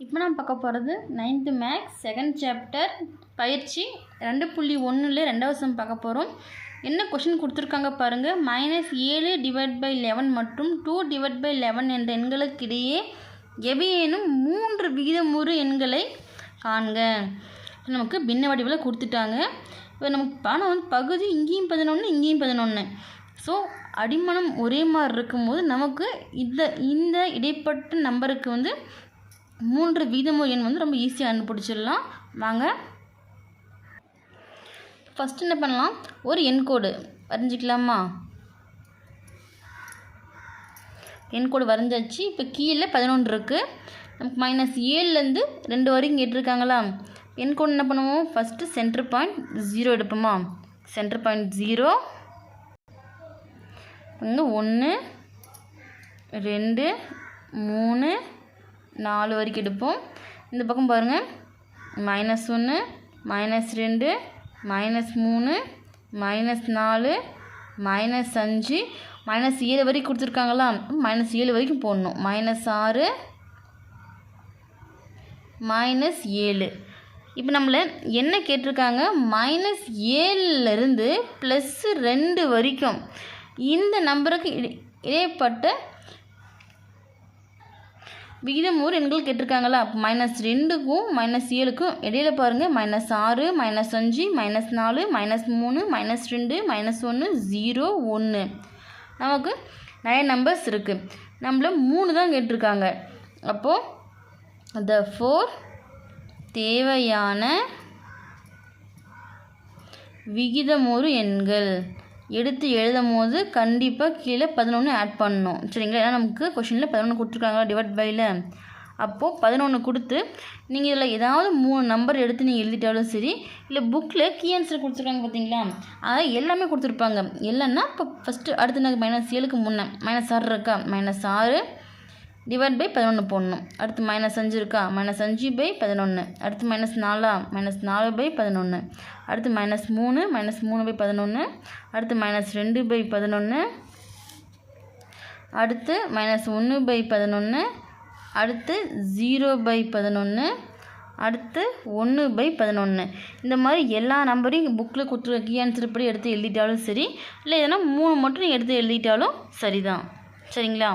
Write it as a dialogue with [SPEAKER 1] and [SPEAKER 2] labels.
[SPEAKER 1] இப்போ நான் பார்க்க போகிறது நைன்த்து மேக்ஸ் செகண்ட் சாப்டர் பயிற்சி. ரெண்டு புள்ளி ஒன்றில் ரெண்டாவது சம் பார்க்க போகிறோம் என்ன கொஷின் கொடுத்துருக்காங்க பாருங்கள் மைனஸ் ஏழு டிவைட் பை லெவன் மற்றும் டூ டிவைட் பை லெவன் என்ற எண்களுக்கிடையே எவையேனும் மூன்று விகிதமுறு எண்களை காண்க. நமக்கு பின்ன வடிவில் கொடுத்துட்டாங்க. இப்போ நமக்கு பணம் வந்து பகுதி இங்கேயும் பதினொன்று இங்கேயும் பதினொன்று ஸோ அடிமனம் ஒரே மாதிரி இருக்கும்போது நமக்கு இந்த இந்த இடைப்பட்ட நம்பருக்கு வந்து மூன்று வீதமுறை எண் வந்து ரொம்ப ஈஸியாக கண்டுபிடிச்சிடலாம். வாங்க. ஃபஸ்ட் என்ன பண்ணலாம்? ஒரு எண்கோடு வரைஞ்சிக்கலாமா? எண்கோடு வரைஞ்சாச்சு. இப்போ கீழே பதினொன்று இருக்குது நமக்கு மைனஸ் ஏழுலேருந்து ரெண்டு வரைக்கும் கேட்டிருக்காங்களா? எண்கோடு என்ன பண்ணுவோம்? ஃபஸ்ட்டு சென்டர் பாயிண்ட் ஜீரோ எடுப்போமா? சென்டர் பாயிண்ட் ஜீரோ வந்து ஒன்று ரெண்டு மூணு நாலு வரைக்கும் எடுப்போம். இந்த பக்கம் பாருங்கள் மைனஸ் ஒன்று மைனஸ் ரெண்டு மைனஸ் மூணு மைனஸ் நாலு மைனஸ் அஞ்சு. மைனஸ் ஏழு வரைக்கும் கொடுத்துருக்காங்களா? மைனஸ் ஏழு வரைக்கும் போடணும். மைனஸ் ஆறு மைனஸ் ஏழு. இப்போ நம்மளை என்ன கேட்டிருக்காங்க? மைனஸ் ஏழுலேருந்து ப்ளஸ்ஸு ரெண்டு வரைக்கும். இந்த நம்பருக்கு இடை விகிதம் ஒரு எண்கள் கேட்டிருக்காங்களா மைனஸ் ரெண்டுக்கும் மைனஸ் ஏழுக்கும் இடையில பாருங்கள் மைனஸ் ஆறு மைனஸ் அஞ்சு மைனஸ் நாலு மைனஸ் மூணு மைனஸ் ரெண்டு மைனஸ் ஒன்று ஜீரோ ஒன்று நமக்கு நிறைய நம்பர்ஸ் இருக்குது நம்மள மூணு தான் கேட்டிருக்காங்க. அப்போது த ஃபோர் தேவையான விகிதமுறு எண்கள். எடுத்து எழுதும் போது கண்டிப்பாக கீழே பதினொன்று ஆட் பண்ணணும். சரிங்களா? ஏன்னா நமக்கு கொஷினில் பதினொன்று கொடுத்துருக்காங்களா டிவைட் பையில் அப்போது பதினொன்று கொடுத்து நீங்கள் இதில் ஏதாவது மூணு நம்பர் எடுத்து நீங்கள் எழுதிட்டாலும் சரி இல்லை புக்கில் கீ ஆன்சர் கொடுத்துருக்காங்க பார்த்தீங்களா அதை எல்லாமே கொடுத்துருப்பாங்க. இல்லைன்னா இப்போ ஃபஸ்ட்டு அடுத்து எனக்கு மைனஸ் ஏழுக்கு முன்னே. மைனஸ் ஆறு இருக்கா? மைனஸ் ஆறு டிவைட் பை பதினொன்று போடணும். அடுத்து மைனஸ் அஞ்சு இருக்கா? மைனஸ் அஞ்சு பை பதினொன்று அடுத்து மைனஸ் நாலா? மைனஸ் நாலு பை பதினொன்று அடுத்து மைனஸ் மூணு மைனஸ் மூணு பை பதினொன்று அடுத்து மைனஸ் ரெண்டு பை பதினொன்று அடுத்து மைனஸ் ஒன்று பை பதினொன்று அடுத்து ஜீரோ பை பதினொன்று அடுத்து ஒன்று பை பதினொன்று இந்த மாதிரி எல்லா நம்பரையும் புக்கில் கொடுத்துருக்க கீ ஆன்சர் படி எடுத்து எழுதிட்டாலும் சரி இல்லை எதனா மூணு மட்டும் எடுத்து எழுதிட்டாலும் சரிதான். சரிங்களா?